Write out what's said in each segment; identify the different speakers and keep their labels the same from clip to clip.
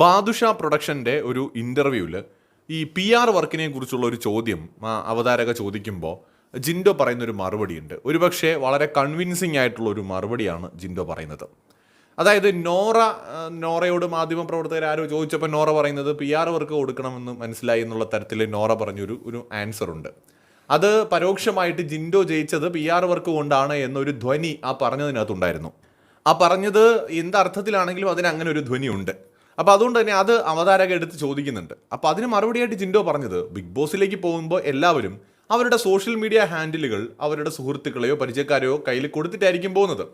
Speaker 1: ബാദുഷ പ്രൊഡക്ഷന്റെ ഒരു ഇന്റർവ്യൂവിൽ ഈ പി ആർ വർക്കിനെ കുറിച്ചുള്ള ഒരു ചോദ്യം അവതാരക ചോദിക്കുമ്പോൾ ജിൻഡോ പറയുന്ന ഒരു മറുപടിയുണ്ട്. ഒരുപക്ഷെ വളരെ കൺവിൻസിങ് ആയിട്ടുള്ള ഒരു മറുപടിയാണ് ജിൻഡോ പറയുന്നത്. അതായത് നോറ നോറയോട് മാധ്യമപ്രവർത്തകർ ആരോ ചോദിച്ചപ്പോൾ നോറ പറയുന്നത് പി ആർ വർക്ക് കൊടുക്കണമെന്ന് മനസ്സിലായി എന്നുള്ള തരത്തിൽ നോറ പറഞ്ഞൊരു ഒരു ആൻസർ ഉണ്ട്. അത് പരോക്ഷമായിട്ട് ജിൻഡോ ജയിച്ചത് പി ആർ വർക്ക് കൊണ്ടാണ് എന്നൊരു ധ്വനി ആ പറഞ്ഞതിനകത്തുണ്ടായിരുന്നു. ആ പറഞ്ഞത് എന്തർത്ഥത്തിലാണെങ്കിലും അതിന് അങ്ങനെ ഒരു ധ്വനി ഉണ്ട് അപ്പോൾ അതുകൊണ്ട് തന്നെ അത് അവതാരക എടുത്ത് ചോദിക്കുന്നുണ്ട്. അപ്പോൾ അതിന് മറുപടിയായിട്ട് ജിൻഡോ പറഞ്ഞത് ബിഗ് ബോസിലേക്ക് പോകുമ്പോൾ എല്ലാവരും അവരുടെ സോഷ്യൽ മീഡിയ ഹാൻഡിലുകൾ അവരുടെ സുഹൃത്തുക്കളെയോ പരിചയക്കാരെയോ കയ്യിൽ കൊടുത്തിട്ടായിരിക്കും പോകുന്നത്.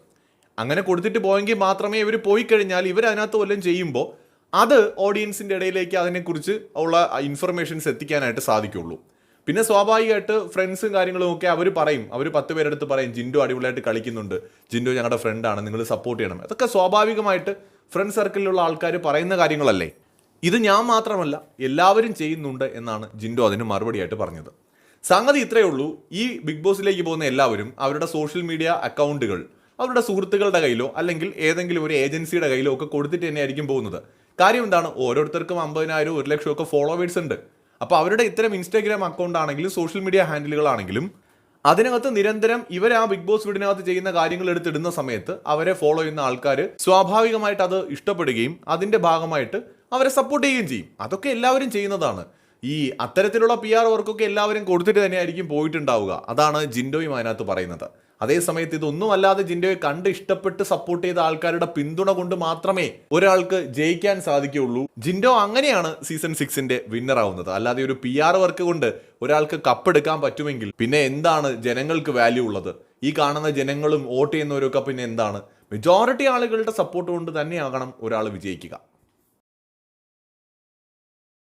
Speaker 1: അങ്ങനെ കൊടുത്തിട്ട് പോയെങ്കിൽ മാത്രമേ ഇവർ പോയി കഴിഞ്ഞാൽ ഇവർ അതിനകത്ത് വല്ലതും ചെയ്യുമ്പോൾ അത് ഓഡിയൻസിന്റെ ഇടയിലേക്ക് അതിനെക്കുറിച്ച് ഉള്ള ഇൻഫർമേഷൻസ് എത്തിക്കാനായിട്ട് സാധിക്കുള്ളൂ. പിന്നെ സ്വാഭാവികമായിട്ട് ഫ്രണ്ട്സും കാര്യങ്ങളും ഒക്കെ അവർ പറയും. അവർ പത്ത് പേരെടുത്ത് പറയും ജിൻഡോ അടിപൊളിയായിട്ട് കളിക്കുന്നുണ്ട്. ജിൻഡോ ഞങ്ങളുടെ ഫ്രണ്ടാണ് നിങ്ങൾ സപ്പോർട്ട് ചെയ്യണം. അതൊക്കെ സ്വാഭാവികമായിട്ട് ഫ്രണ്ട് സർക്കിളിലുള്ള ആൾക്കാർ പറയുന്ന കാര്യങ്ങളല്ലേ? ഇത് ഞാൻ മാത്രമല്ല എല്ലാവരും ചെയ്യുന്നുണ്ട് എന്നാണ് ജിൻഡോ അതിന് മറുപടിയായിട്ട് പറഞ്ഞത്. സംഗതി ഇത്രയേ ഉള്ളൂ. ഈ ബിഗ് ബോസിലേക്ക് പോകുന്ന എല്ലാവരും അവരുടെ സോഷ്യൽ മീഡിയ അക്കൗണ്ടുകൾ അവരുടെ സുഹൃത്തുക്കളുടെ കയ്യിലോ അല്ലെങ്കിൽ ഏതെങ്കിലും ഒരു ഏജൻസിയുടെ കയ്യിലോ ഒക്കെ കൊടുത്തിട്ട് തന്നെയായിരിക്കും പോകുന്നത്. കാര്യം എന്താണ്? ഓരോരുത്തർക്കും അമ്പതിനായിരം ഒരു ലക്ഷം ഒക്കെ ഫോളോവേഴ്സ് ഉണ്ട്. അപ്പോൾ അവരുടെ ഇത്തരം ഇൻസ്റ്റാഗ്രാം അക്കൗണ്ട് ആണെങ്കിലും സോഷ്യൽ മീഡിയ ഹാൻഡിലുകളാണെങ്കിലും അതിനകത്ത് നിരന്തരം ഇവർ ആ ബിഗ് ബോസ് വീടിനകത്ത് ചെയ്യുന്ന കാര്യങ്ങൾ എടുത്തിടുന്ന സമയത്ത് അവരെ ഫോളോ ചെയ്യുന്ന ആൾക്കാർ സ്വാഭാവികമായിട്ട് അത് ഇഷ്ടപ്പെടുകയും അതിന്റെ ഭാഗമായിട്ട് അവരെ സപ്പോർട്ട് ചെയ്യുകയും ചെയ്യും. അതൊക്കെ എല്ലാവരും ചെയ്യുന്നതാണ്. ഈ അത്തരത്തിലുള്ള പി ആർ വർക്കൊക്കെ എല്ലാവരും കൊടുത്തിട്ട് തന്നെയായിരിക്കും പോയിട്ടുണ്ടാവുക. അതാണ് ജിൻഡോയും അതിനകത്ത് പറയുന്നത്. അതേസമയത്ത് ഇതൊന്നും അല്ലാതെ ജിൻഡോയെ കണ്ട് ഇഷ്ടപ്പെട്ട് സപ്പോർട്ട് ചെയ്ത ആൾക്കാരുടെ പിന്തുണ കൊണ്ട് മാത്രമേ ഒരാൾക്ക് ജയിക്കാൻ സാധിക്കുകയുള്ളൂ. ജിൻഡോ അങ്ങനെയാണ് സീസൺ സിക്സിന്റെ വിന്നർ ആവുന്നത്. അല്ലാതെ ഒരു പി ആർ വർക്ക് കൊണ്ട് ഒരാൾക്ക് കപ്പെടുക്കാൻ പറ്റുമെങ്കിൽ പിന്നെ എന്താണ് ജനങ്ങൾക്ക് വാല്യൂ ഉള്ളത്? ഈ കാണുന്ന ജനങ്ങളും വോട്ട് ചെയ്യുന്നവരൊക്കെ പിന്നെ എന്താണ്? മെജോറിറ്റി ആളുകളുടെ സപ്പോർട്ട് കൊണ്ട് തന്നെയാകണം ഒരാൾ വിജയിക്കുക.